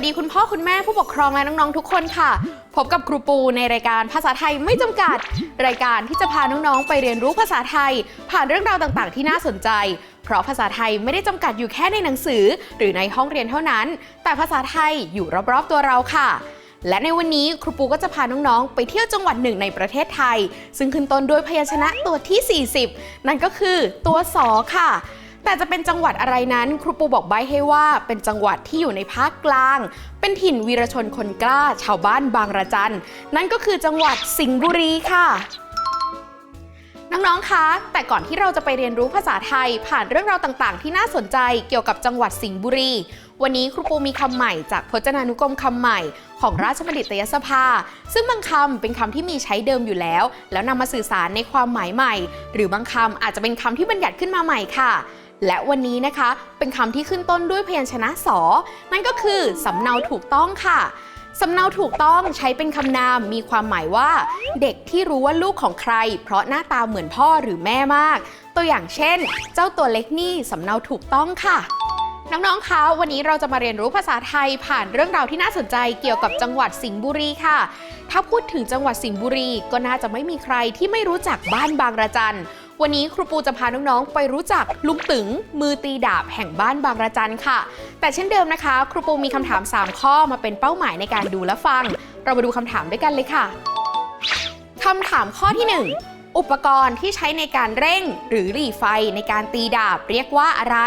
วัสดีคุณพ่อคุณแม่ผู้ปกครองและน้องๆทุกคนค่ะ พบกับครูปูในรายการภาษาไทยไม่จำกัด รายการที่จะพาน้องๆไปเรียนรู้ภาษาไทย ผ่านเรื่องราวต่างๆ ที่น่าสนใจ เพราะภาษาไทยไม่ได้จำกัดอยู่แค่ในหนังสือ หรือในห้องเรียนเท่านั้น แต่ภาษาไทยอยู่รอบๆตัวเราค่ะ และในวันนี้ครูปูก็จะพาน้องๆ ไปเที่ยวจังหวัดหนึ่งในประเทศไทย ซึ่งขึ้นต้นด้วยพยัญชนะตัวที่ 40 นั่นก็คือตัวสอค่ะ แต่จะเป็นจังหวัดอะไรนั้นครูปูบอกใบให้ว่าเป็นจังหวัดที่อยู่ในภาคกลาง เป็นถิ่นวีรชนคนกล้าชาวบ้านบางระจัน นั่นก็คือจังหวัดสิงห์บุรีค่ะน้องๆ คะ แต่ก่อนที่เราจะไปเรียนรู้ภาษาไทยผ่านเรื่องราวต่างๆ ที่น่าสนใจเกี่ยวกับจังหวัดสิงห์บุรี วันนี้ครูปูมีคำใหม่จากพจนานุกรมคำใหม่ ของราชบัณฑิตยสภา ซึ่งบางคำเป็นคำที่มีใช้เดิมอยู่แล้ว แล้วนำมาสื่อสารในความหมายใหม่ หรือบางคำอาจจะเป็นคำที่บัญญัติขึ้นมาใหม่ค่ะ และวันนี้นะคะเป็นคำที่ขึ้นต้นด้วยพยัญชนะสอ นั่นก็คือสำเนาถูกต้องค่ะสำเนาถูกต้องใช้เป็นคำนามมีความหมายว่า เด็กที่รู้ว่าลูกของใคร เพราะหน้าตาเหมือนพ่อหรือแม่มาก ตัวอย่างเช่น เจ้าตัวเล็กนี่สำเนาถูกต้องค่ะน้องๆ คะ วันนี้เราจะมาเรียนรู้ภาษาไทยผ่านเรื่องราวที่น่าสนใจเกี่ยวกับจังหวัดสิงห์บุรีค่ะ ถ้าพูดถึงจังหวัดสิงห์บุรี ก็น่าจะไม่มีใครที่ไม่รู้จักบ้านบางระจัน วันนี้ครูปูจะพาน้องๆไปรู้จักลุงตึงมือตีดาบแห่งบ้านบางระจันค่ะ แต่เช่นเดิมนะคะ ครูปูมีคำถาม 3 ข้อมาเป็นเป้าหมายในการดูและฟัง เรามาดูคำถามด้วยกันเลยค่ะคำถามข้อที่ 1 อุปกรณ์ที่ใช้ในการเร่ง หรือหรี่ไฟในการตีดาบเรียกว่าอะไร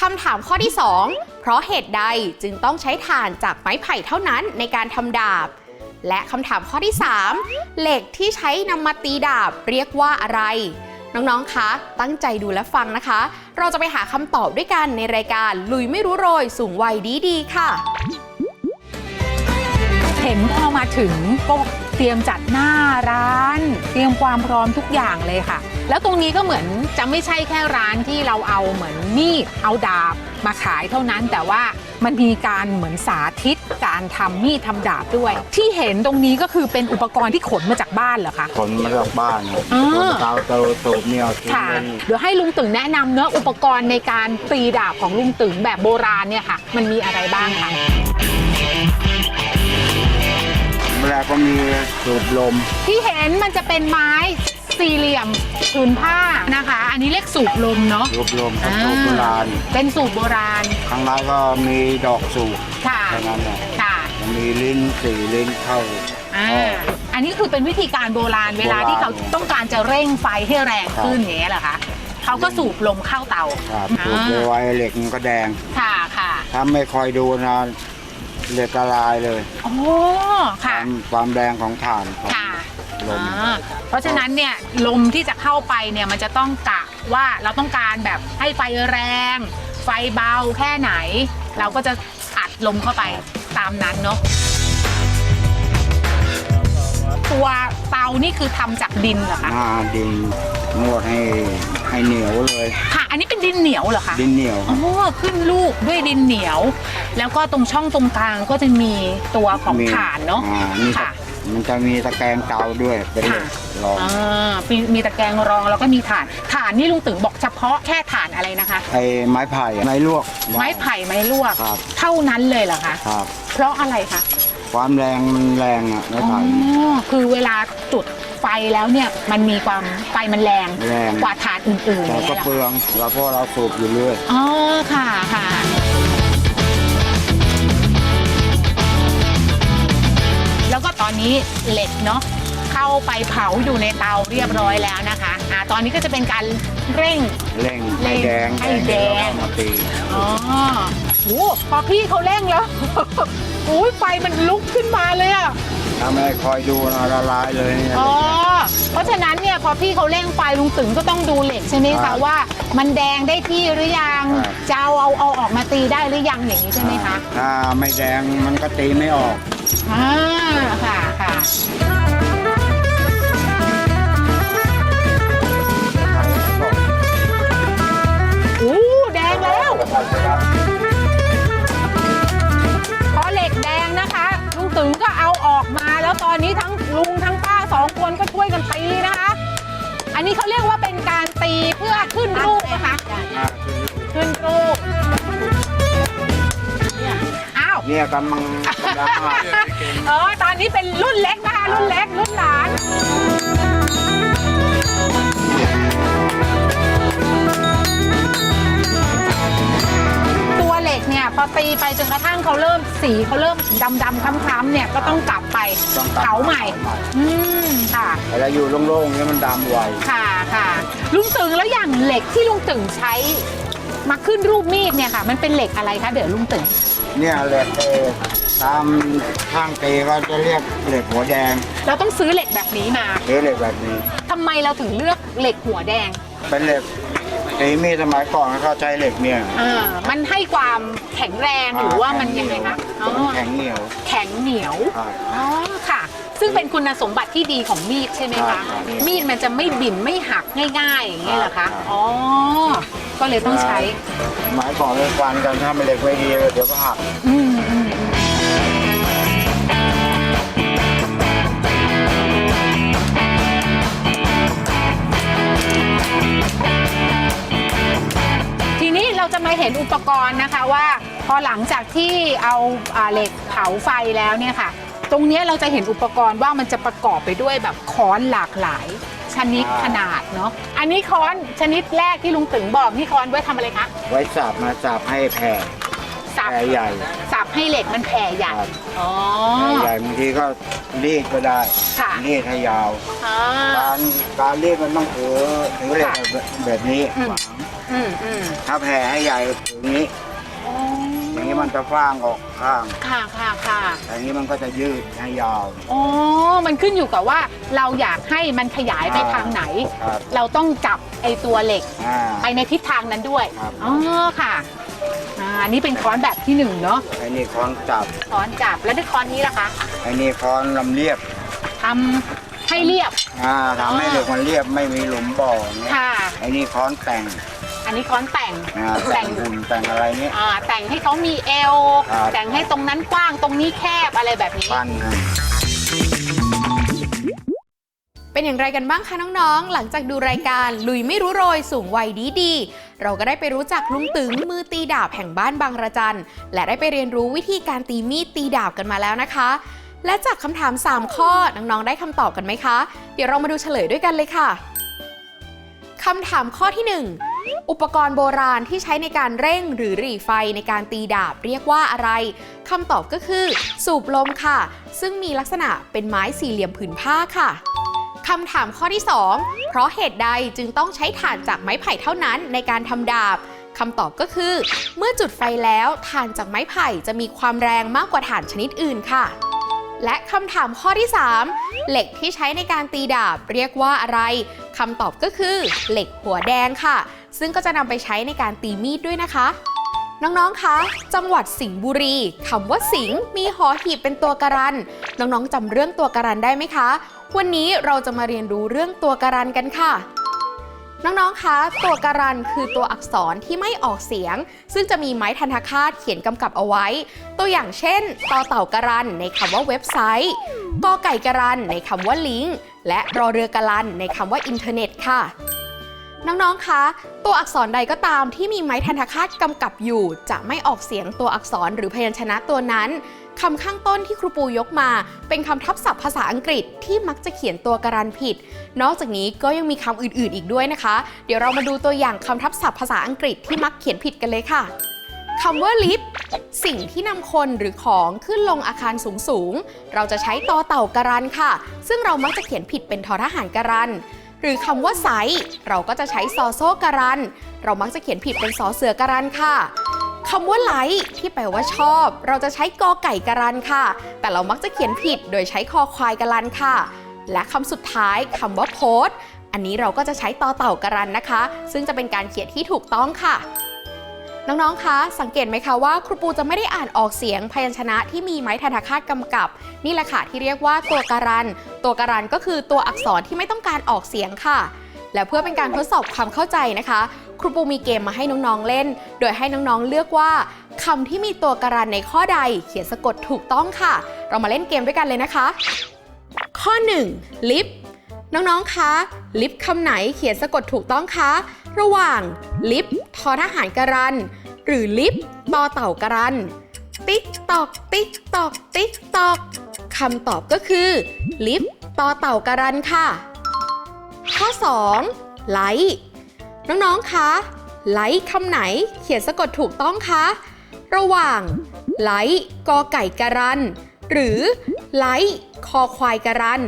คำถามข้อที่ 2 เพราะเหตุใดจึงต้องใช้ถ่านจากไม้ไผ่เท่านั้นในการทำดาบ และคำถามข้อที่ 3 เหล็กที่ใช้นำมาตีดาบเรียกว่าอะไร น้องๆ คะ ตั้งใจดูและฟังนะคะ เราจะไปหาคำตอบด้วยกันในรายการลุยไม่รู้โรยสูงวัยดีดีๆ ค่ะ เห็นพอมาถึงก็เตรียมจัดหน้าร้าน เตรียมความพร้อมทุกอย่างเลยค่ะ แล้วตรงนี้ก็เหมือนจะไม่ใช่แค่ร้านที่เราเอาเหมือนมีดเอาดาบมาขายเท่านั้นแต่ว่า มันมีการเหมือนสาธิตการทำมีดทำดาบด้วย ที่เห็นตรงนี้ก็คือเป็นอุปกรณ์ที่ขนมาจากบ้านเหรอคะ ขนมาจากบ้านครับอ๋อขนเตาเตาสูบเนี่ยเอาทิ้งค่ะไว้นี่เดี๋ยวให้ลุงตึงแนะนำเนื้อะอุปกรณ์ในการตีดาบของลุงตึงแบบโบราณเนี่ยค่ะ มันมีอะไรบ้างคะเวลาก็มีสูบลมที่เห็นมันจะเป็นไม้ สี่เหลี่ยมผืนผ้านะคะ อันนี้เรียกสูบลมเนาะสูบลมกับสูบโบราณเป็นสูบโบราณข้างในก็มีดอกสูบค่ะแค่นั้นแหละค่ะมันมีลิ้นสี่ลิ้นเข้า อ่าอ๋ออันนี้คือเป็นวิธีการโบราณเวลาที่เขาต้องการจะเร่งไฟให้แรงขึ้นครับอย่างเงี้ยเหรอคะเขาก็สูบลมเข้าเตาครับอ่าสูบไวๆเหล็กมันก็แดงค่ะค่ะถ้าไม่คอยดูนะเหล็กละลายเลยโอ้คค่ะวามความแรงของถ่านของค่ะ ลม อ่าเพราะฉะนั้นเนี่ยลมที่จะเข้าไปเนี่ยมันจะต้องกะว่าเราต้องการแบบให้ไฟแรง ไฟเบาแค่ไหน เราก็จะอัดลมเข้าไปตามนั้นเนาะตัวเตานี่คือทำจากดินเหรอคะหน้าดินนวดให้ให้เหนียวเลย ค่ะ อันนี้เป็นดินเหนียวเหรอคะดินเหนียวคอ๋รับ อขึ้นลูกด้วยดินเหนียว แล้วก็ตรงช่องตรงกลางก็จะมีตัวของมีถ่านเนาะอ่ามีค่ะ มันจะมีตะแกรงเตาด้วยเป็นเหล็กค่ะรองอ่ามีมีตะแกรงรองแล้วก็มีถ่านถ่านนี่ลุงตึงบอกเฉพาะแค่ถ่านอะไรนะคะ ไอ้ไม้ไผ่อะไม้ลวก ไม้ไผ่ไม้ลวก ครับ เท่านั้นเลยเหรอคะครับ เพราะอะไรคะความแรงมันแรงอะไม้อ๋อไผ่คือเวลาจุดไฟแล้วเนี่ยมันมีความไฟมันแรงแรงกว่าถ่านอื่นๆแต่อย่างก็เงี้ยเหรอเปลืองเราเพราะเราสูบอยู่เรื่อย อ๋อค่ะค่ะ แล้วก็ตอนนี้เหล็กเนาะเข้าไปเผาอยู่ในเตาเรียบร้อยแล้วนะคะอ่าตอนนี้ก็จะเป็นการเร่ง เร่งเร่ให้งแดงให้แดง ล้วก็มาตีอ๋อโอ้พอพี่เขาเร่งแล้วโอ้ยไฟมันลุกขึ้นมาเลยอะ ถ้าไม่คอยดูนะละลายเลยเนี่ย อ๋อ เพราะฉะนั้นเนี่ยพอพี่เขาเร่งไฟลุงตึงก็ต้องดูเหล็กใช่ไหมครัคะบว่า มันแดงได้ที่หรือยังครับ จะเอาเอาเอาออกมาตีได้หรือยังอย่างนี้ใช่ไหมคะ ถ้าไม่แดงมันก็ตีไม่ออก อ่าค่ะค่ะโอ้แดงแล้วพอเหล็กแดงนะคะลุงตึงก็เอาออกมาแล้วตอนนี้ทั้งลุงทั้งป้าสองคนก็ช่วยกันตีนะคะ อันนี้เขาเรียกว่าเป็นการตีเพื่อขึ้นรูปนะคะ ขึ้นรูป เนี่ยกำลังกำลังหัดเออตอนนี้เป็นรุ่นเล็กนะคะ รุ่นเล็ก รุ่นหลาน ตัวเหล็กเนี่ยพอตีไปจนกระทั่งเขาเริ่มสีเขาเริ่มดำดำๆคล้ำๆเนี่ยก็ต้องกลับไปต้องกลับเผาใหม่ อืมค่ะ เวลาอยู่โล่งๆเนี่ยมันดำไวค่ะค่ะลุงตึงแล้วอย่างเหล็กที่ลุงตึงใช้มาขึ้นรูปมีดเนี่ยค่ะ มันเป็นเหล็กอะไรคะเดี๋ยวลุงตึง เนี่ยเหล็กเออตามข้างตีก็จะเรียกเหล็กหัวแดงเราต้องซื้อเหล็กแบบนี้มาหรือเหล็กแบบนี้ ทำไมเราถึงเลือกเหล็กหัวแดงเป็นเหล็กตีมีดสมัยก่อนเขาใช้เหล็กเนี่ยอ่ามันให้ความแข็งแรงหรือว่ามันยังไงคะอ๋อแข็งเหนียวแข็งเหนียว ครับ อ๋อค่ะ ซึ่งเป็นคุณสมบัติที่ดีของมีดใช่ไหมครัคะบครับมีดมันจะไม่บิ่นไม่หักง่ายๆอย่างนี้เหรอครัคะ บ อ๋อ ก็เลยต้องใช้สมัยก่อนเลยฟันกันถ้าไม่เหล็กไม่ดีเดี๋ยวก็หักอืมอืมอืมทีนี้เราจะมาเห็นอุปกรณ์นะคะว่า พอหลังจากที่เอาอ่าเหล็กเผาไฟแล้วเนี่ยค่ะ ตรงเนี้ยเราจะเห็นอุปกรณ์ว่ามันจะประกอบไปด้วยแบบค้อนหลากหลาย ชนิดอ่าขนาดเนาะอันนี้ค้อนชนิดแรกที่ลุงตึงบอกนี่ค้อนไว้ทำอะไรคะไว้สับมาสับให้แผ่สับแผ่ใหญ่สับให้เหล็กมันแผ่ใหญ่ครับอ๋อ แผ่ใหญ่บางทีก็รีดก็ได้ค่ะ รีดให้ยาว อ่า การการรีดมันต้องถือถือเหล็กแบบแบบนี้อืม ขวางอืมอืมถ้าแผ่ให้ใหญ่ถืออย่างนี้ อ๋ออย่างนี้มันจะฟ้างออกข้าง ค่ะค่ะค่ะอย่างนี้มันก็จะยืดให้ยาว อ๋อ มันขึ้นอยู่กับว่าเราอยากให้มันขยายไปอ่าทางไหน ครับเราต้องจับไอตัวเหล็กอ่า ไปในทิศทางนั้นด้วย ครับ อ๋อค่ะ อ่าอันนี้เป็นค้อนแบบที่หนึ่งเนาะ ไอ้นี่ค้อนจับค้อนจับ แล้วด้วยค้อนนี้ล่ะคะไอ้นี่ค้อนลำเลียบทำให้เรียบ อ่าทำให้อ๋อเหล็กมันเรียบไม่มีหลุมบ่ออย่างเงี้ยค่ะ ไอ้นี่ค้อนแต่ง อันนี้ค้อนแต่งอ่าแต่งหุ่นแต่งอะไรเงี้ย อ่าแต่งให้เขามีเอว ครับ แต่งให้ตรงนั้นกว้างตรงนี้แคบอะไรแบบนี้ ปั้นให้ เป็นอย่างไรกันบ้างคะน้องๆ หลังจากดูรายการลุยไม่รู้โรยสูงวัยดีดีๆเราก็ได้ไปรู้จักลุงตึงมือตีดาบแห่งบ้านบางระจัน และได้ไปเรียนรู้วิธีการตีมีดตีดาบกันมาแล้วนะคะ และจากคำถาม 3 ข้อน้องๆ ได้คำตอบกันไหมคะ เดี๋ยวเรามาดูเฉลยด้วยกันเลยค่ะ คำถามข้อที่ 1 อุปกรณ์โบราณที่ใช้ในการเร่งหรือหรี่ไฟในการตีดาบเรียกว่าอะไรคำตอบก็คือ สูบลมค่ะ ซึ่งมีลักษณะเป็นไม้สี่เหลี่ยมผืนผ้าค่ะคำถามข้อที่ 2 เพราะเหตุใดจึงต้องใช้ถ่านจากไม้ไผ่เท่านั้นในการทำดาบคำตอบก็คือ เมื่อจุดไฟแล้วถ่านจากไม้ไผ่จะมีความแรงมากกว่าถ่านชนิดอื่นค่ะ และคำถามข้อที่ 3 เหล็กที่ใช้ในการตีดาบเรียกว่าอะไรคำตอบก็คือ เหล็กหัวแดงค่ะ ซึ่งก็จะนำไปใช้ในการตีมีดด้วยนะคะ น้องๆ คะ จังหวัดสิงห์บุรีคำว่าสิงห์มีหอหีบเป็นตัวการัน น้องๆจำเรื่องตัวการันได้ไหมคะ วันนี้เราจะมาเรียนรู้เรื่องตัวการันกันค่ะ น้อง ๆ คะ ตัวการันคือตัวอักษรที่ไม่ออกเสียง ซึ่งจะมีไม้ทันทคาตเขียนกำกับเอาไว้ ตัวอย่างเช่นต่อเต่าการันในคำว่าเว็บไซต์กอไก่การันในคำว่าลิงก์ และรอเรือการันในคำว่าอินเทอร์เน็ตค่ะ น้อง ๆ คะ ตัวอักษรใดก็ตามที่มีไม้ทันทคาตกำกับอยู่ จะไม่ออกเสียงตัวอักษรหรือพยัญชนะตัวนั้น คำข้างต้นที่ครูปูยกมา เป็นคำทับศัพท์ภาษาอังกฤษที่มักจะเขียนตัวการันผิด นอกจากนี้ก็ยังมีคำอื่นๆ อีกด้วยนะคะ เดี๋ยวเรามาดูตัวอย่างคำทับศัพท์ภาษาอังกฤษที่มักเขียนผิดกันเลยค่ะคำว่า lift สิ่งที่นำคนหรือของขึ้นลงอาคารสูงๆเราจะใช้ตอเต่าการันค่ะ ซึ่งเรามักจะเขียนผิดเป็นทอทหารการัน หรือคำว่าไซส์เราก็จะใช้ซอโซการัน เรามักจะเขียนผิดเป็นสอเสือการันค่ะ คำว่าไลค์ที่แปลว่าชอบ เราจะใช้กอไก่การันค่ะ แต่เรามักจะเขียนผิดโดยใช้คอควายการันค่ะ และคำสุดท้ายคำว่าโพสอันนี้เราก็จะใช้ต่อเต่าการันนะคะ ซึ่งจะเป็นการเขียนที่ถูกต้องค่ะน้อง ๆ คะ สังเกตไหมคะว่าครูปูจะไม่ได้อ่านออกเสียงพยัญชนะที่มีไม้ทันทคาตกำกับ นี่แหละค่ะที่เรียกว่าตัวการัน ตัวการันก็คือตัวอักษรที่ไม่ต้องการออกเสียงค่ะ และเพื่อเป็นการทดสอบความเข้าใจนะคะ ครูปูมีเกมมาให้น้องๆเล่น โดยให้น้องๆเลือกว่าคำที่มีตัวการันในข้อใดเขียนสะกดถูกต้องค่ะ เรามาเล่นเกมด้วยกันเลยนะคะ ข้อ 1 ลิฟต์น้องๆ คะ ลิฟต์คำไหนเขียนสะกดถูกต้องคะ ระหว่างลิฟต์ทอทหารการัน หรือลิฟต์ตอเต่าการัน ติ๊กตอก ติ๊กตอก ติ๊กตอกคำตอบก็คือ ลิฟต์ต่อเต่าการันค่ะ ข้อ 2 ไลท์ น้องๆ คะไลท์คำไหนเขียนสะกดถูกต้องคะ ระหว่างไลท์กอไก่การัน หรือไลท์คอควายการัน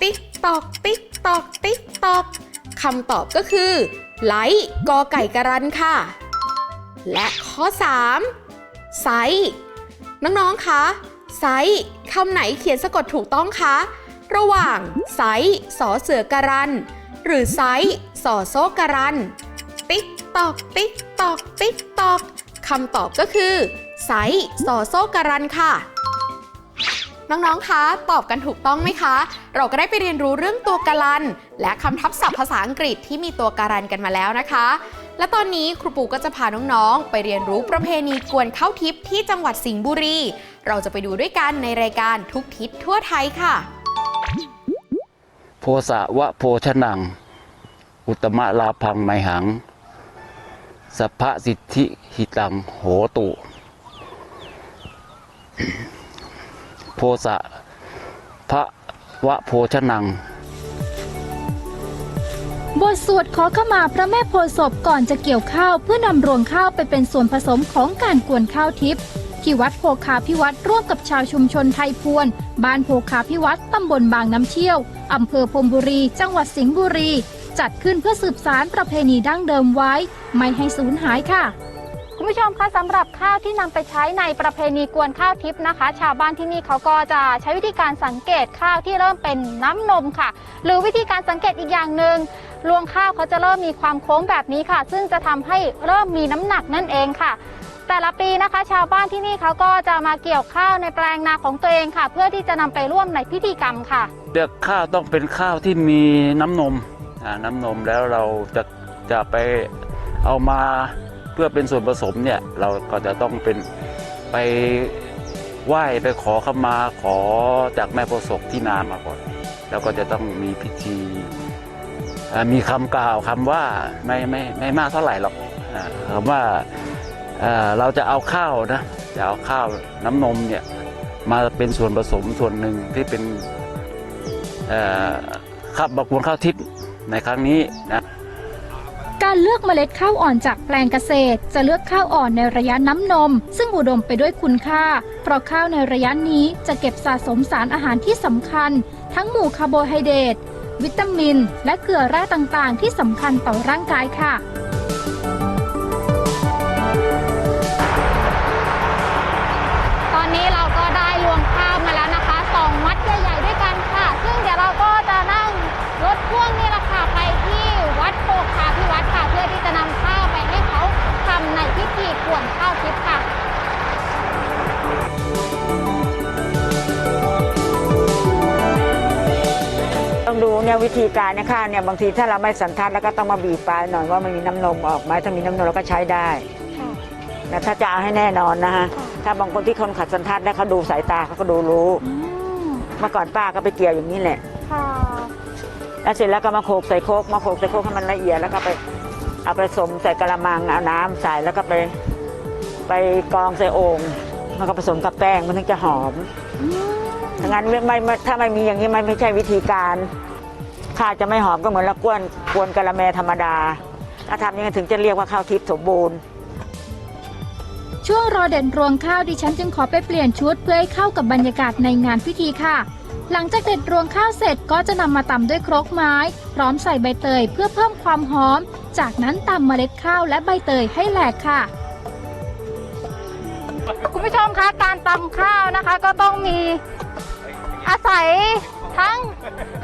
ติ๊กตอก ติ๊กตอก ติ๊กตอกคำตอบก็คือไลท์กอไก่การันค่ะ และข้อ 3 ไซส์น้องๆ คะไซส์คำไหนเขียนสะกดถูกต้องคะ ระหว่างไซส์สอเสือการัน หรือไซส์สอโซการัน ติ๊กตอก ติ๊กตอก ติ๊กตอกคำตอบก็คือไซส์สอโซการันค่ะ น้องๆ คะ ตอบกันถูกต้องไหมคะ เราก็ได้ไปเรียนรู้เรื่องตัวการัน และคำทับศัพท์ภาษาอังกฤษที่มีตัวการันกันมาแล้วนะคะ และตอนนี้ครูปูก็จะพาน้องๆ ไปเรียนรู้ประเพณีกวนข้าวทิพย์ที่จังหวัดสิงห์บุรี เราจะไปดูด้วยกันในรายการทุกทิศทั่วไทยค่ะ สะวะโพชนัง อุตมะลาพังไมหังสัพพะสิทธิหิตังโหตุ โพสะพระวะโพชนัง บทสวดขอขมาพระแม่โพศพก่อนจะเกี่ยวข้าวเพื่อนำรวงข้าวไปเป็นส่วนผสมของการกวนข้าวทิพย์ ที่วัดโพคาพิวัตรร่วมกับชาวชุมชนไทยพวน บ้านโพคาพิวัตรตำบลบางน้ำเชี่ยวอำเภอพรมบุรี จังหวัดสิงห์บุรี จัดขึ้นเพื่อสืบสารประเพณีดั้งเดิมไว้ ไม่ให้สูญหายค่ะคุณผู้ชมคะสำหรับข้าวที่นำไปใช้ในประเพณีกวนข้าวทิพย์นะคะ ชาวบ้านที่นี่เขาก็จะใช้วิธีการสังเกตข้าวที่เริ่มเป็นน้ำนมค่ะ หรือวิธีการสังเกตอีกอย่างหนึ่งรวงข้าวเขาจะเริ่มมีความโค้งแบบนี้ค่ะ ซึ่งจะทำให้เริ่มมีน้ำหนักนั่นเองค่ะ แต่ละปีนะคะ ชาวบ้านที่นี่เขาก็จะมาเกี่ยวข้าวในแปลงนาของตัวเองค่ะ เพื่อที่จะนำไปร่วมในพิธีกรรมค่ะเลือกข้าวต้องเป็นข้าวที่มีน้ำนมน้ำนมแล้วเราจะจะไปเอามาเพื่อเป็นส่วนผสมเนี่ยเราก็จะต้องเป็นไปไหว้ไปขอขมาขอจากแม่โพธิ์ศพที่นามาก่อน แล้วก็จะต้องมีพิธีมีคำกล่าวคำว่าไม่ไม่ไม่มากเท่าไหร่หรอกอ่าคำว่า เราจะเอาข้าวนะจะเอาข้าวน้ำนมเนี่ยมาเป็นส่วนผสมส่วนหนึ่งที่เป็นข้าวบักวนข้าวทิพย์ในครั้งนี้นะการเลือกเมล็ดข้าวอ่อนจากแปลงเกษตร จะเลือกข้าวอ่อนในระยะน้ำนม ซึ่งอุดมไปด้วยคุณค่า เพราะข้าวในระยะนี้จะเก็บสะสมสารอาหารที่สำคัญ ทั้งหมู่คาร์โบไฮเดรตวิตามิน และเกลือแร่ต่างๆ ที่สำคัญต่อร่างกายค่ะ ที่จะนำข้าวไปให้เขาทำในพิธีกวนข้าวทิพย์ค่ะต้องดูเนี่ยวิธีการเนี่ยข้าวเนี่ยบางทีถ้าเราไม่สันทัดแล้วก็ต้องมาบีบปลายหน่อยว่ามันมีน้ำนมออกไหมถ้ามีน้ำนมเราก็ใช้ได้นะถ้าจะเอาให้แน่นอนนะฮะถ้าบางคนที่คนขัดสันทัดแล้วเขาดูสายตาเขาก็ดูรู้เมื่อก่อนป้าก็ไปเกี่ยวอย่างนี้แหละค่ะแล้วเสร็จแล้วก็มาโขลกใส่โคกมาโขลกใส่โคกให้มันละเอียดแล้วก็ไป เอาไปผสมใส่กระมังเอาน้ำใส่แล้วก็ไป ไปกรองใส่โอ่งมันก็ผสมกับแป้งมันถึงจะหอมถ้างั้นไม่ไม่ไม่ถ้าไม่มีอย่างนี้มันไม่ใช่วิธีการข้าวจะไม่หอมก็เหมือนเรากวนกวนกะละแมธรรมดาถ้าทำอย่างนี้ถึงจะเรียกว่าข้าวทิพย์สมบูรณ์ ช่วงรอเด่นรวงข้าวดิฉันจึงขอไปเปลี่ยนชุดเพื่อให้เข้ากับบรรยากาศในงานพิธีค่ะ หลังจากเด็ดรวงข้าวเสร็จก็จะนำมาตำด้วยครกไม้ พร้อมใส่ใบเตยเพื่อเพิ่มความหอม จากนั้นตำเมล็ดข้าวและใบเตยให้แหลกค่ะ คุณผู้ชมคะการตำข้าวนะคะก็ต้องมีอาศัยทั้ง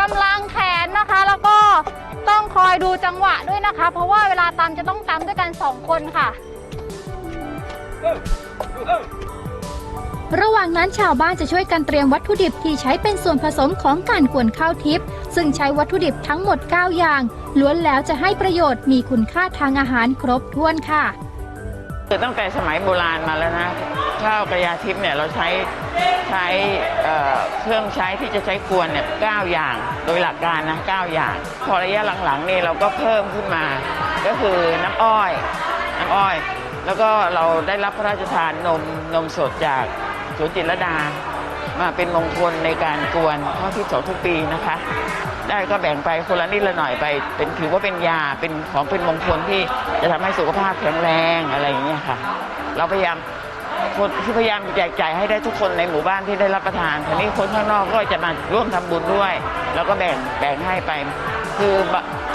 กำลังแขนนะคะ แล้วก็ต้องคอยดูจังหวะด้วยนะคะ เพราะว่าเวลาตำจะต้องตำด้วยกันสองคนค่ะ ระหว่างนั้นชาวบ้านจะช่วยกันเตรียมวัตถุดิบที่ใช้เป็นส่วนผสมของการกวนข้าวทิพย์ซึ่งใช้วัตถุดิบทั้งหมด 9 อย่าง ล้วนแล้วจะให้ประโยชน์มีคุณค่าทางอาหารครบถ้วนค่ะคือตั้งแต่สมัยโบราณมาแล้วนะข้าวกระยาทิพย์เนี่ยเราใช้ใช้เเครื่องใช้ที่จะใช้กวนเนี่ยเก้าอย่าง โดยหลักการนะเก้าอย่าง พอระยะหลังๆนี่เราก็เพิ่มขึ้นมา ก็คือน้ำอ้อย น้ำอ้อย แล้วก็เราได้รับพระราชทานนมนมสดจาก สวนจิตรดามาเป็นมงคลในการกวนข้าทิพย์สองทุกปีนะคะ ได้ก็แบ่งไปคนละนิดละหน่อยไป เป็นถือว่าเป็นยาเป็นของเป็นมงคลที่จะทำให้สุขภาพแข็งแรงอะไรอย่างเงี้ยค่ะ เราพยายามคนที่พยายามแจกจ่ายให้ได้ทุกคนในหมู่บ้านที่ได้รับประทานทีนี้คนข้างนอกก็จะมาร่วมทำบุญด้วย แล้วก็แบ่งแบ่งให้ไป คือ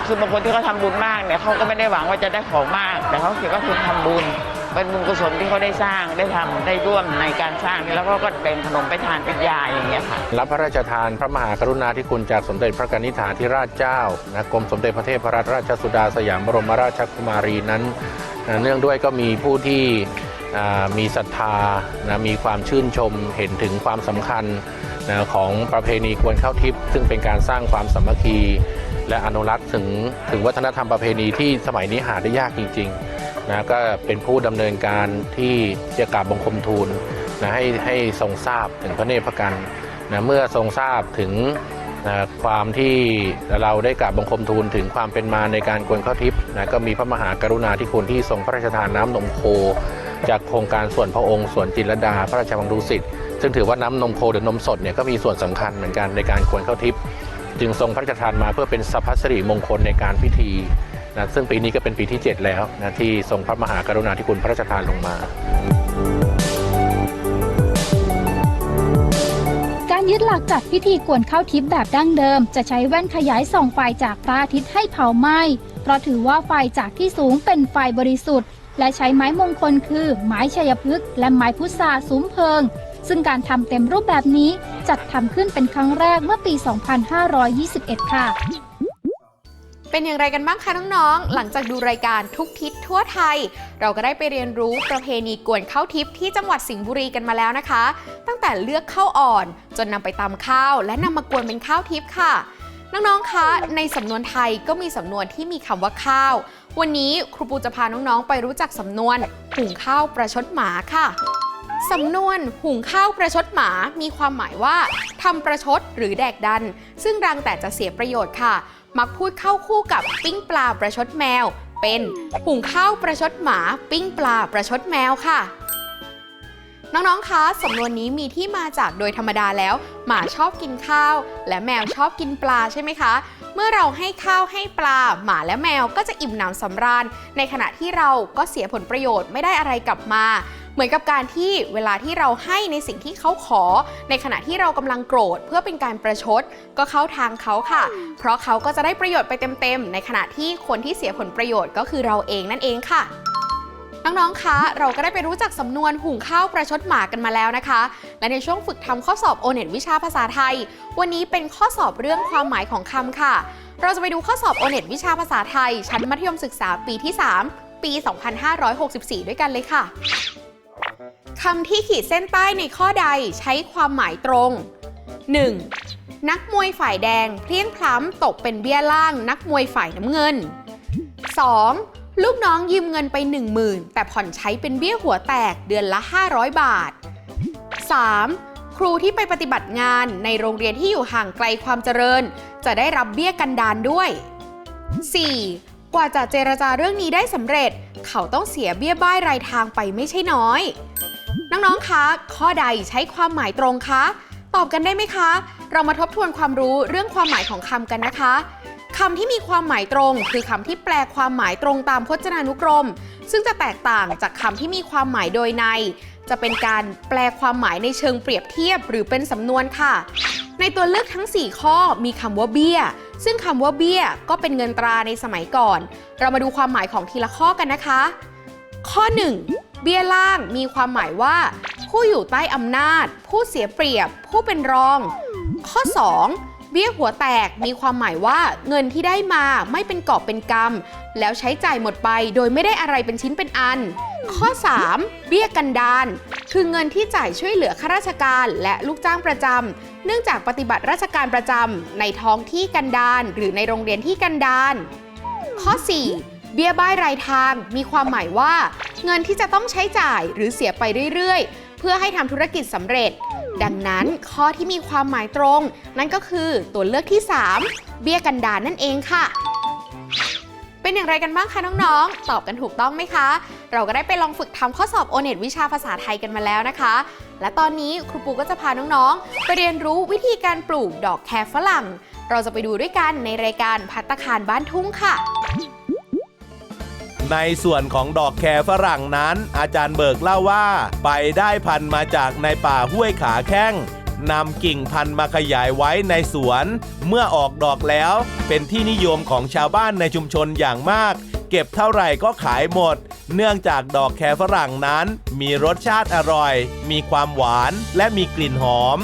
คือบางคนที่เขาทำบุญมากเนี่ยเขาก็ไม่ได้หวังว่าจะได้ของมาก แต่เขาคิดว่าคุณทำบุญ เป็นบุญกุศลที่เขาได้สร้างได้ทำได้ร่วมในการสร้าง แล้วก็ก็แบ่งขนมไปทานเป็นยาอย่างเงี้ยค่ะรับพระราชทานพระมหากรุณาธิคุณจากสมเด็จพระกนิษฐาธิราชเจ้านะกรมสมเด็จพระเทพรัตนราชสุดาสยามบรมราชกุมารีนั้นนะเนื่องด้วยก็มีผู้ที่มีศรัทธานะมีความชื่นชมเห็นถึงความสำคัญนะของประเพณีกวนข้าทิพย์ซึ่งเป็นการสร้างความสามัคคี และอนุรักษ์ถึงถึงวัฒนธรรมประเพณีที่สมัยนี้หาได้ยากจริง ๆ นะก็เป็นผู้ดำเนินการที่จะกราบบังคมทูลนะให้ให้ทรงทราบถึงพระเนตรพระกันนะเมื่อทรงทราบถึงนะความที่เราได้กราบบังคมทูลถึงความเป็นมาในการกวนข้าวทิพย์นะก็มีพระมหากรุณาธิคุณที่ทรงพระราชทานน้ำนมโค จากโครงการส่วนพระองค์ส่วนจิตรลดา พระราชวังดุสิตซึ่งถือว่าน้ำนมโคหรือนมสดเนี่ยก็มีส่วนสำคัญเหมือนกันในการกวนข้าวทิพย์จึงทรงพระราชทานมาเพื่อเป็นสัพพสิริมงคลในการพิธี นะซึ่งปีนี้ก็เป็นปีที่ 7 แล้วนะที่ทรงพระมหากรุณาธิคุณพระราชทานลงมาการยึดหลักจัดพิธีกวนข้าวทิพย์แบบดั้งเดิม จะใช้แว่นขยายส่องไฟจากพระอาทิตย์ให้เผาไหม้ เพราะถือว่าไฟจากที่สูงเป็นไฟบริสุทธิ์ และใช้ไม้มงคลคือ ไม้ชัยพฤกษ์และไม้พุทราซุ้มเพลิง ซึ่งการทำเต็มรูปแบบนี้จัดทำขึ้นเป็นครั้งแรกเมื่อปี 2521 ค่ะ เป็นอย่างไรกันบ้างคะน้องๆ หลังจากดูรายการทุกทิศทั่วไทย เราก็ได้ไปเรียนรู้ประเพณีกวนข้าวทิพย์ที่จังหวัดสิงห์บุรีกันมาแล้วนะคะ ตั้งแต่เลือกข้าวอ่อน จนนำไปตำข้าว และนำมากวนเป็นข้าวทิพย์ค่ะ น้องๆ คะ ในสำนวนไทยก็มีสำนวนที่มีคำว่าข้าว วันนี้ครูปูจะพาน้องๆ ไปรู้จักสำนวนหุงข้าวประชดหมาค่ะสำนวนหุงข้าวประชดหมามีความหมายว่าทำประชดหรือแดกดัน ซึ่งรังแต่จะเสียประโยชน์ค่ะ มักพูดเข้าคู่กับปิ้งปลาประชดแมว เป็นหุงข้าวประชดหมา ปิ้งปลาประชดแมวค่ะ น้องๆ คะสำนวนนี้มีที่มาจากโดยธรรมดาแล้ว หมาชอบกินข้าว และแมวชอบกินปลาใช่ไหมคะ เมื่อเราให้ข้าวให้ปลา หมาและแมวก็จะอิ่มหนำสำราญ ในขณะที่เราก็เสียผลประโยชน์ไม่ได้อะไรกลับมา เหมือนกับการที่เวลาที่เราให้ในสิ่งที่เขาขอ ในขณะที่เรากำลังโกรธเพื่อเป็นการประชด ก็เข้าทางเขาค่ะ เพราะเขาก็จะได้ประโยชน์ไปเต็มๆ ในขณะที่คนที่เสียผลประโยชน์ก็คือเราเองนั่นเองค่ะน้องๆ คะ เราก็ได้ไปรู้จักสำนวนหุงข้าวประชดหมากันมาแล้วนะคะ และในช่วงฝึกทำข้อสอบโอเน็ตวิชาภาษาไทย วันนี้เป็นข้อสอบเรื่องความหมายของคำค่ะ เราจะไปดูข้อสอบโอเน็ตวิชาภาษาไทย ชั้นมัธยมศึกษาปีที่ 3 ปี 2564 ด้วยกันเลยค่ะ คำที่ขีดเส้นใต้ในข้อใดใช้ความหมายตรง 1. นักมวยฝ่ายแดงเพลี้ยงพล้ำตกเป็นเบี้ยล่างนักมวยฝ่ายน้ำเงิน 2. ลูกน้องยืมเงินไป 10,000 แต่ผ่อนใช้เป็นเบี้ยหัวแตกเดือนละ 500 บาท 3. ครูที่ไปปฏิบัติงานในโรงเรียนที่อยู่ห่างไกลความเจริญ จะได้รับเบี้ยกันดานด้วย 4. กว่าจะเจรจาเรื่องนี้ได้สำเร็จ เขาต้องเสียเบี้ยบ้ายรายทางไปไม่ใช่น้อย น้องๆ คะ ข้อใดใช้ความหมายตรงคะ ตอบกันได้ไหมคะ เรามาทบทวนความรู้เรื่องความหมายของคำกันนะคะคำที่มีความหมายตรง คือคำที่แปลความหมายตรงตามพจนานุกรม ซึ่งจะแตกต่างจากคำที่มีความหมายโดยใน จะเป็นการแปลความหมายในเชิงเปรียบเทียบหรือเป็นสำนวนค่ะ ในตัวเลือกทั้ง 4 ข้อมีคำว่าเบี้ย ซึ่งคำว่าเบี้ยก็เป็นเงินตราในสมัยก่อน เรามาดูความหมายของทีละข้อกันนะคะ ข้อ 1 เบี้ยล่างมีความหมายว่า ผู้อยู่ใต้อำนาจ ผู้เสียเปรียบ ผู้เป็นรอง ข้อ 2 เบี้ยหัวแตกมีความหมายว่าเงินที่ได้มาไม่เป็นกอบเป็นกำแล้วใช้จ่ายหมดไปโดยไม่ได้อะไรเป็นชิ้นเป็นอัน ข้อ 3 เบี้ยกันดานคือเงินที่จ่ายช่วยเหลือข้าราชการและลูกจ้างประจำเนื่องจากปฏิบัติราชการประจำในท้องที่กันดานหรือในโรงเรียนที่กันดานข้อ 4 เบี้ยบ้ายรายทางมีความหมายว่า เงินที่จะต้องใช้จ่ายหรือเสียไปเรื่อยๆ เพื่อให้ทำธุรกิจสำเร็จ ดังนั้นข้อที่มีความหมายตรง นั่นก็คือตัวเลือกที่ 3 เบี้ยกันดานนั่นเองค่ะ เป็นอย่างไรกันบ้างคะน้องๆ ตอบกันถูกต้องไหมคะ เราก็ได้ไปลองฝึกทำข้อสอบโอเน็ตวิชาภาษาไทยกันมาแล้วนะคะ และตอนนี้ครูปูก็จะพาน้องๆ ไปเรียนรู้วิธีการปลูกดอกแครฝรั่ง เราจะไปดูด้วยกันในรายการพัตตาคารบ้านทุ่งค่ะ ในส่วนของดอกแครฝรั่งนั้น อาจารย์เบิกเล่าว่า ไปได้พันธุ์มาจากในป่าห้วยขาแข้งนำกิ่งพันธุ์มาขยายไว้ในสวน เมื่อออกดอกแล้ว เป็นที่นิยมของชาวบ้านในชุมชนอย่างมาก เก็บเท่าไหร่ก็ขายหมด เนื่องจากดอกแครฝรั่งนั้น มีรสชาติอร่อย มีความหวานและมีกลิ่นหอม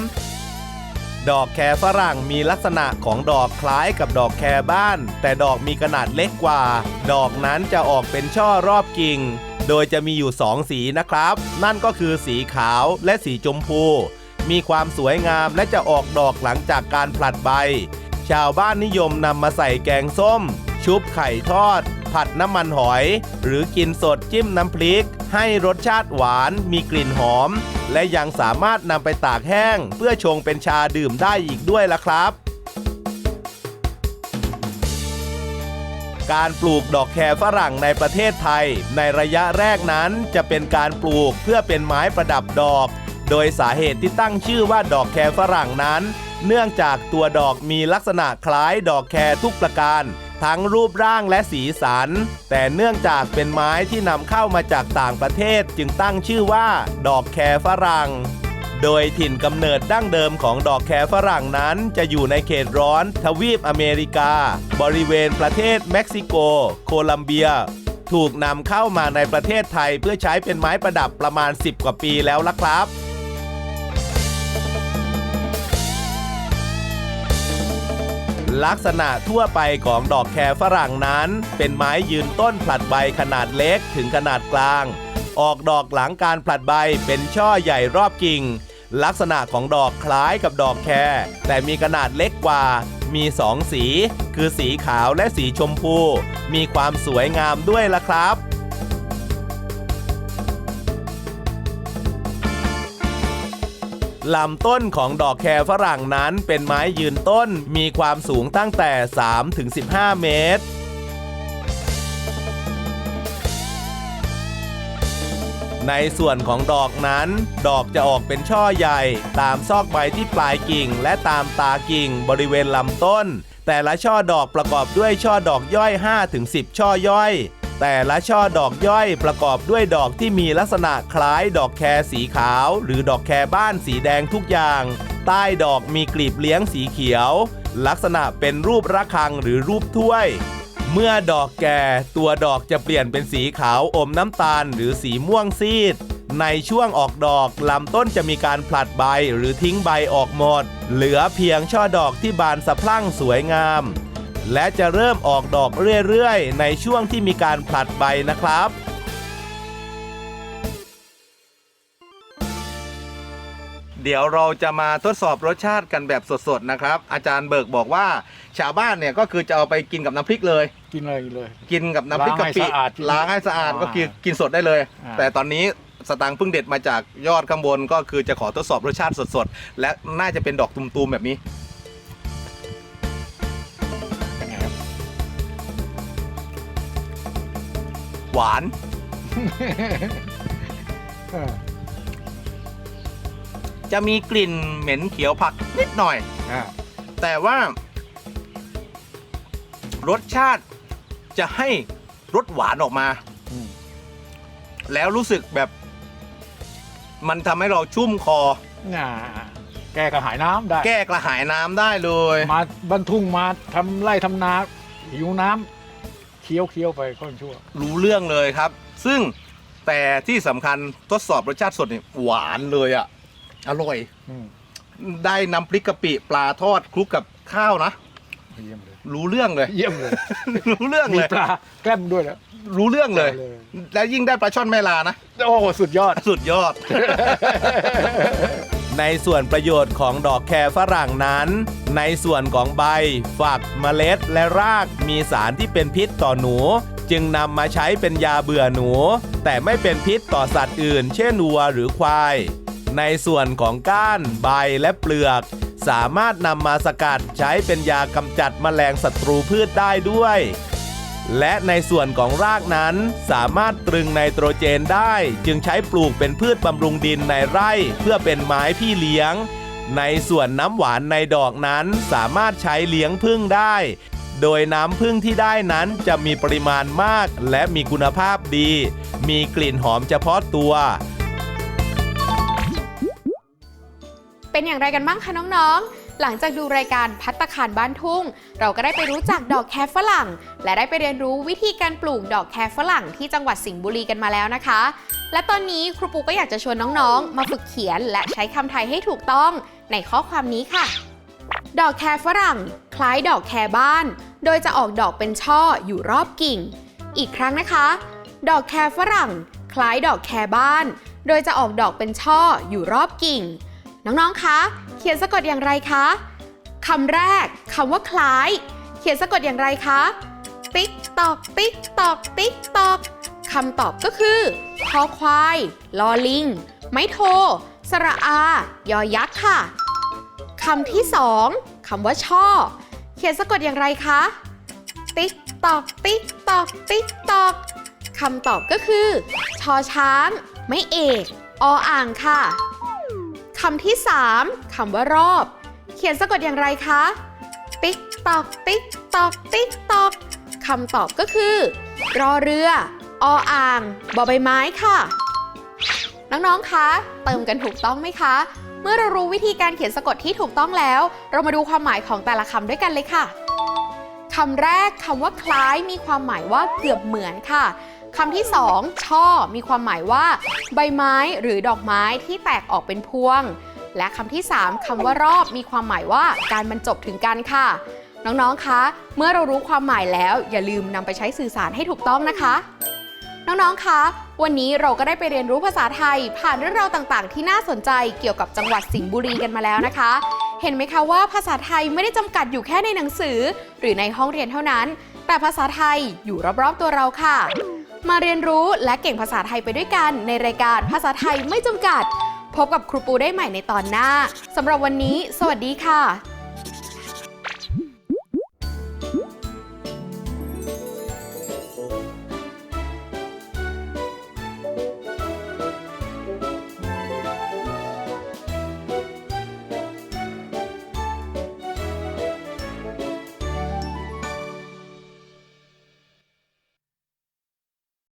ดอกแครฝรั่งมีลักษณะของดอกคล้ายกับดอกแครบ้าน แต่ดอกมีขนาดเล็กกว่า ดอกนั้นจะออกเป็นช่อรอบกิ่ง โดยจะมีอยู่สองสีนะครับ นั่นก็คือสีขาวและสีชมพู มีความสวยงามและจะออกดอกหลังจากการผลัดใบ ชาวบ้านนิยมนำมาใส่แกงส้ม ชุบไข่ทอด ผัดน้ำมันหอย หรือกินสดจิ้มน้ำพริก ให้รสชาติหวานมีกลิ่นหอม และยังสามารถนำไปตากแห้ง เพื่อชงเป็นชาดื่มได้อีกด้วยล่ะครับ การปลูกดอกแครฝรั่งในประเทศไทย ในระยะแรกนั้นจะเป็นการปลูกเพื่อเป็นไม้ประดับดอก โดยสาเหตุที่ตั้งชื่อว่าดอกแครฝรั่งนั้น เนื่องจากตัวดอกมีลักษณะคล้ายดอกแครทุกประการ ทั้งรูปร่างและสีสัน แต่เนื่องจากเป็นไม้ที่นำเข้ามาจากต่างประเทศจึงตั้งชื่อว่า ดอกแครฝรั่ง โดยถิ่นกำเนิดดั้งเดิมของดอกแครฝรั่งนั้นจะอยู่ในเขตร้อนทวีปอเมริกา บริเวณประเทศเม็กซิโก โคลัมเบีย ถูกนำเข้ามาในประเทศไทยเพื่อใช้เป็นไม้ประดับประมาณ 10 กว่าปีแล้วละครับ ลักษณะทั่วไปของดอกแครฝรั่งนั้น เป็นไม้ยืนต้นผลัดใบขนาดเล็กถึงขนาดกลาง ออกดอกหลังการผลัดใบเป็นช่อใหญ่รอบกิ่ง ลักษณะของดอกคล้ายกับดอกแครแต่มีขนาดเล็กกว่า มีสองสี คือสีขาวและสีชมพู มีความสวยงามด้วยล่ะครับ ลำต้นของดอกแครฝรั่งนั้นเป็นไม้ยืนต้นมีความสูงตั้งแต่ 3-15 เมตรในส่วนของดอกนั้น ดอกจะออกเป็นช่อใหญ่ ตามซอกใบที่ปลายกิ่ง และตามตากิ่งบริเวณลำต้น แต่ละช่อดอกประกอบด้วยช่อดอกย่อย 5-10 ช่อย่อย แต่ละช่อดอกย่อยประกอบด้วยดอกที่มีลักษณะคล้ายดอกแครสีขาว หรือดอกแครบ้านสีแดงทุกอย่าง ใต้ดอกมีกลีบเลี้ยงสีเขียว ลักษณะเป็นรูประฆังหรือรูปถ้วย เมื่อดอกแก่ตัวดอกจะเปลี่ยนเป็นสีขาวอมน้ำตาล หรือสีม่วงซีด ในช่วงออกดอกลำต้นจะมีการผลัดใบหรือทิ้งใบออกหมด เหลือเพียงช่อดอกที่บานสะพรั่งสวยงาม และจะเริ่มออกดอกเรื่อยๆ ในช่วงที่มีการผลัดใบนะครับเดี๋ยวเราจะมาทดสอบรสชาติกันแบบสดๆนะครับ อาจารย์เบิกบอกว่า ชาวบ้านเนี่ยก็คือจะเอาไปกินกับน้ำพริกเลย กินเลยเลย กินกับน้ำพริกกะปิล้างให้สะอาดล้างให้สะอาดอ่าก็คือกินสดได้เลยอ่าแต่ตอนนี้สตางค์เพิ่งเด็ดมาจากยอดข้างบนก็คือจะขอทดสอบรสชาติสดๆ และน่าจะเป็นดอกตุมๆแบบนี้ หวาน เออจะมีกลิ่นเหม็นเขียวผักนิดหน่อย อ่าแต่ว่ารสชาติจะให้รสหวานออกมา อืมแล้วรู้สึกแบบ มันทำให้เราชุ่มคอ น่าแก้กระหายน้ำได้ แก้กระหายน้ำได้เลย มาบรรทุ่งมาทำไร่ทำนาหิวน้ำ เคี้ยวเคี้ยวไปค่อนชั่ว รู้เรื่องเลยครับ ซึ่งแต่ที่สำคัญทดสอบรสชาติสดนี่หวานเลยอะ่ะ อร่อย อืมได้น้ำพริกกะปิปลาทอดคลุกกับข้าวนะ เยี่ยมเลย รู้เรื่องเลย เยี่ยมเลย รู้เรื่องมีเลย ปลาแกล้มด้วยแล้ว รู้เรื่องเลย เลย และยิ่งได้ปลาช่อนแม่ลานะ โอ้โหสุดยอด สุดยอด ในส่วนประโยชน์ของดอกแครฝรั่งนั้น ในส่วนของใบ ฝัก เมล็ด และรากมีสารที่เป็นพิษต่อหนู จึงนำมาใช้เป็นยาเบื่อหนู แต่ไม่เป็นพิษต่อสัตว์อื่น เช่นวัวหรือควาย ในส่วนของก้าน ใบและเปลือก สามารถนำมาสกัดใช้เป็นยากำจัดแมลงศัตรูพืชได้ด้วย และในส่วนของรากนั้นสามารถตรึงไนโตรเจนได้ จึงใช้ปลูกเป็นพืชบำรุงดินในไร่เพื่อเป็นไม้พี่เลี้ยง ในส่วนน้ำหวานในดอกนั้นสามารถใช้เลี้ยงพึ่งได้ โดยน้ำพึ่งที่ได้นั้นจะมีปริมาณมากและมีคุณภาพดี มีกลิ่นหอมเฉพาะตัว เป็นอย่างไรกันบ้างคะน้องๆ หลังจากดูรายการพัตตาคารบ้านทุ่ง เราก็ได้ไปรู้จักดอกแคฝรั่ง และได้ไปเรียนรู้วิธีการปลูกดอกแคฝรั่งที่จังหวัดสิงห์บุรีกันมาแล้วนะคะ และตอนนี้ครูปูก็อยากจะชวนน้องๆ มาฝึกเขียนและใช้คำไทยให้ถูกต้องในข้อความนี้ค่ะ ดอกแคฝรั่ง คล้ายดอกแคบ้าน โดยจะออกดอกเป็นช่ออยู่รอบกิ่ง อีกครั้งนะคะ ดอกแคฝรั่ง คล้ายดอกแคบ้าน โดยจะออกดอกเป็นช่ออยู่รอบกิ่ง น้องๆ คะ เขียนสะกดอย่างไรคะ คำแรกคำว่าคล้าย เขียนสะกดอย่างไรคะ ติ๊กตอก ติ๊กตอก ติ๊กตอกคำตอบก็คือคอควาย ลอลิง ไม้โท สระอา ยอยักษ์ค่ะคำที่สองคำว่าช่อ เขียนสะกดอย่างไรคะ ติ๊กตอก ติ๊กตอก ติ๊กตอกคำตอบก็คือ ชอช้าง ไม่เอก ออ่างค่ะ คำที่ 3คำว่ารอบ เขียนสะกดอย่างไรคะ ติ๊กตอก ติ๊กตอก ติ๊กตอกคำตอบก็คือ รอเรือ ออ่าง บอใบไม้ค่ะ น้องๆ คะ เติมกันถูกต้องไหมคะ เมื่อเรารู้วิธีการเขียนสะกดที่ถูกต้องแล้ว เรามาดูความหมายของแต่ละคำด้วยกันเลยค่ะคำแรกคำว่าคล้ายมีความหมายว่าเกือบเหมือนค่ะ คำที่สองช่อ มีความหมายว่า ใบไม้หรือดอกไม้ที่แตกออกเป็นพวง และคำที่ 3คำว่ารอบมีความหมายว่าการบรรจบถึงกันค่ะ น้องๆ คะ เมื่อเรารู้ความหมายแล้ว อย่าลืมนำไปใช้สื่อสารให้ถูกต้องนะคะ น้องๆ คะ วันนี้เราก็ได้ไปเรียนรู้ภาษาไทย ผ่านเรื่องราวต่างๆ ที่น่าสนใจเกี่ยวกับจังหวัดสิงห์บุรีกันมาแล้วนะคะเห็นไหมคะว่าภาษาไทยไม่ได้จำกัดอยู่แค่ในหนังสือ หรือในห้องเรียนเท่านั้น แต่ภาษาไทยอยู่รอบๆตัวเราค่ะ มาเรียนรู้และเก่งภาษาไทยไปด้วยกันในรายการภาษาไทยไม่จำกัด พบกับครูปูได้ใหม่ในตอนหน้าสำหรับวันนี้ สวัสดีค่ะ